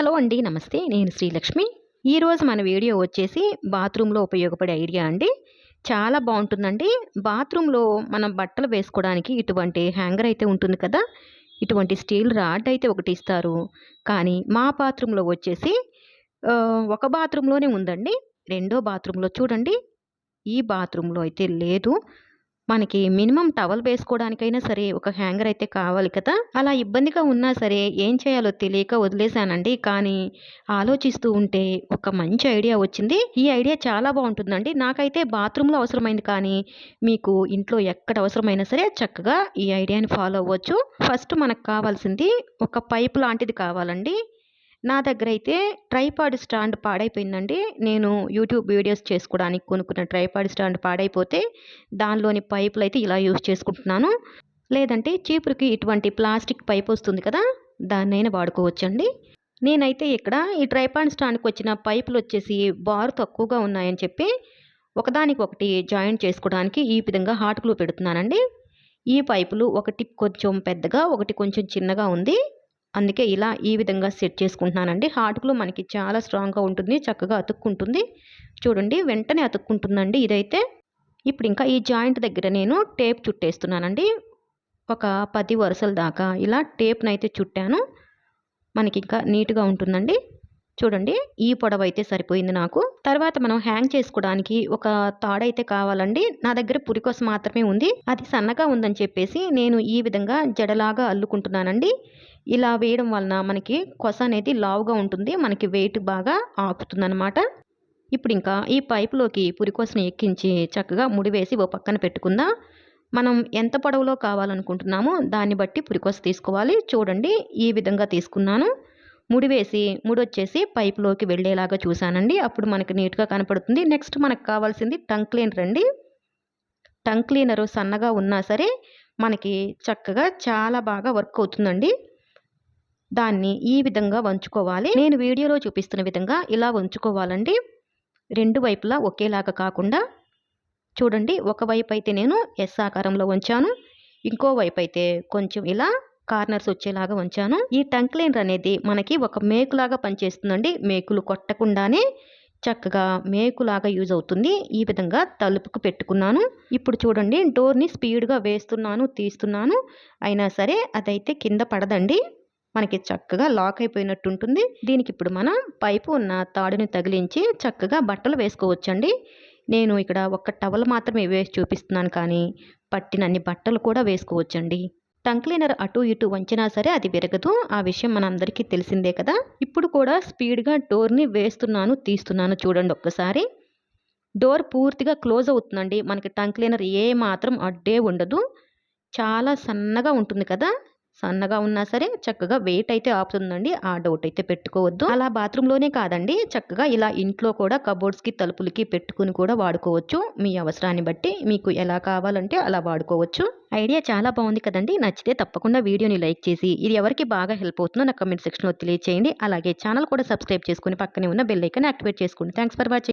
Hello అండి నమస్తే. నేను శ్రీలక్ష్మి. ఈరోజు మన వీడియో వచ్చేసి బాత్రూంలో ఉపయోగపడే ఐడియా అండి. చాలా బాగుంటుందండి. బాత్రూంలో మనం బట్టలు వేసుకోవడానికి ఇటువంటి హ్యాంగర్ అయితే ఉంటుంది కదా ఇటువంటి స్టీల్ రాడ్ అయితే ఒకటి ఇస్తారు. కానీ మా బాత్రూంలో వచ్చేసి ఒక బాత్రూంలోనే ఉందండి. రెండో బాత్రూంలో చూడండి. ఈ బాత్రూంలో అయితే లేదు. మనకి మినిమం టవల్ వేసుకోవడానికైనా సరే ఒక హ్యాంగర్ అయితే కావాలి కదా. అలా ఇబ్బందిగా ఉన్నా సరే ఏం చేయాలో తెలియక వదిలేశానండి. కానీ ఆలోచిస్తూ ఉంటే ఒక మంచి ఐడియా వచ్చింది. ఈ ఐడియా చాలా బాగుంటుందండి. నాకైతే బాత్రూంలో అవసరమైంది కానీ మీకు ఇంట్లో ఎక్కడ అవసరమైనా సరే చక్కగా ఈ ఐడియాని ఫాలో అవ్వచ్చు. ఫస్ట్ మనకు కావాల్సింది ఒక పైప్ లాంటిది కావాలండి. నా దగ్గర అయితే ట్రైపాడ్ స్టాండ్ పాడైపోయిందండి. నేను యూట్యూబ్ వీడియోస్ చేసుకోవడానికి కొనుక్కున్న ట్రైపాడ్ స్టాండ్ పాడైపోతే దానిలోని పైపులు అయితే ఇలా యూజ్ చేసుకుంటున్నాను. లేదంటే చీపురుకి ఇటువంటి ప్లాస్టిక్ పైప్ వస్తుంది కదా దాన్నైనా వాడుకోవచ్చండి. నేనైతే ఇక్కడ ఈ ట్రైపాడ్ స్టాండ్కి వచ్చిన పైపులు వచ్చేసి బారు తక్కువగా ఉన్నాయని చెప్పి ఒకదానికి ఒకటి జాయింట్ చేసుకోవడానికి ఈ విధంగా హాట్ గ్లూ పెడుతున్నానండి. ఈ పైపులు ఒకటి కొంచెం పెద్దగా ఒకటి కొంచెం చిన్నగా ఉంది. అందుకే ఇలా ఈ విధంగా సెట్ చేసుకుంటున్నానండి. హాట్ గ్లూ మనకి చాలా స్ట్రాంగ్గా ఉంటుంది చక్కగా అతుక్కుంటుంది. చూడండి వెంటనే అతుక్కుంటుందండి ఇదైతే. ఇప్పుడు ఇంకా ఈ జాయింట్ దగ్గర నేను టేప్ చుట్టేస్తున్నానండి. ఒక పది వరుసల దాకా ఇలా టేప్ని అయితే చుట్టాను. మనకి ఇంకా నీట్గా ఉంటుందండి. చూడండి ఈ పొడవు అయితే సరిపోయింది నాకు. తర్వాత మనం హ్యాంగ్ చేసుకోవడానికి ఒక తాడైతే కావాలండి. నా దగ్గర పురికొస మాత్రమే ఉంది. అది సన్నగా ఉందని చెప్పేసి నేను ఈ విధంగా జడలాగా అల్లుకుంటున్నానండి. ఇలా వేయడం వలన మనకి కొస అనేది లావుగా ఉంటుంది. మనకి వెయిట్ బాగా ఆపుతుందన్నమాట. ఇప్పుడు ఇంకా ఈ పైపులోకి పురికోసను ఎక్కించి చక్కగా ముడివేసి ఓ పక్కన పెట్టుకుందాం. మనం ఎంత పొడవులో కావాలనుకుంటున్నామో దాన్ని బట్టి పురికొస తీసుకోవాలి. చూడండి ఈ విధంగా తీసుకున్నాను. ముడివేసి ముడొచ్చేసి పైపులోకి వెళ్ళేలాగా చూశానండి. అప్పుడు మనకి నీట్గా కనపడుతుంది. నెక్స్ట్ మనకు కావాల్సింది టంగ్ క్లీనర్ అండి. టంగ్ క్లీనరు సన్నగా ఉన్నా సరే మనకి చక్కగా చాలా బాగా వర్క్ అవుతుందండి. దాన్ని ఈ విధంగా వంచుకోవాలి. నేను వీడియోలో చూపిస్తున్న విధంగా ఇలా వంచుకోవాలండి. రెండు వైపులా ఒకేలాగా కాకుండా చూడండి. ఒక వైపు అయితే నేను ఎస్ ఆకారంలో ఉంచాను ఇంకో వైపు అయితే కొంచెం ఇలా కార్నర్స్ వచ్చేలాగా ఉంచాను. ఈ టంగ్ క్లీనర్ అనేది మనకి ఒక మేకులాగా పనిచేస్తుందండి. మేకులు కొట్టకుండానే చక్కగా మేకులాగా యూజ్ అవుతుంది. ఈ విధంగా తలుపుకు పెట్టుకున్నాను. ఇప్పుడు చూడండి డోర్ని స్పీడ్గా వేస్తున్నాను తీస్తున్నాను. అయినా సరే అదైతే కింద పడదండి. మనకి చక్కగా లాక్ అయిపోయినట్టు ఉంటుంది. దీనికి ఇప్పుడు మనం పైపు ఉన్న తాడుని తగిలించి చక్కగా బట్టలు వేసుకోవచ్చండి. నేను ఇక్కడ ఒక్క టవల్ మాత్రమే వేసి చూపిస్తున్నాను కానీ పట్టినన్ని బట్టలు కూడా వేసుకోవచ్చండి. టంగ్ క్లీనర్ అటు ఇటు వంచినా సరే అది విరగదు. ఆ విషయం మనందరికీ తెలిసిందే కదా. ఇప్పుడు కూడా స్పీడ్గా డోర్ని వేస్తున్నాను తీస్తున్నాను చూడండి ఒక్కసారి. డోర్ పూర్తిగా క్లోజ్ అవుతుందండి. మనకి టంగ్ క్లీనర్ ఏ మాత్రం అడ్డే ఉండదు. చాలా సన్నగా ఉంటుంది కదా. సన్నగా ఉన్నా సరే చక్కగా వెయిట్ అయితే ఆపుతుందండి. ఆ డౌట్ అయితే పెట్టుకోవద్దు. అలా బాత్రూంలోనే కాదండి. చక్కగా ఇలా ఇంట్లో కూడా కబోర్డ్స్కి తలుపులకి పెట్టుకుని కూడా వాడుకోవచ్చు. మీ అవసరాన్ని బట్టి మీకు ఎలా కావాలంటే అలా వాడుకోవచ్చు. ఐడియా చాలా బాగుంది కదండి. నచ్చితే తప్పకుండా వీడియోని లైక్ చేసి ఇది ఎవరికి బాగా హెల్ప్ అవుతుందో నా కమెంట్ సెక్షన్లో తెలియచేయండి. అలాగే ఛానల్ కూడా సబ్స్క్రైబ్ చేసుకుని పక్కనే ఉన్న బెల్ ఐకాన్ యాక్టివేట్ చేసుకోండి. Thanks for watching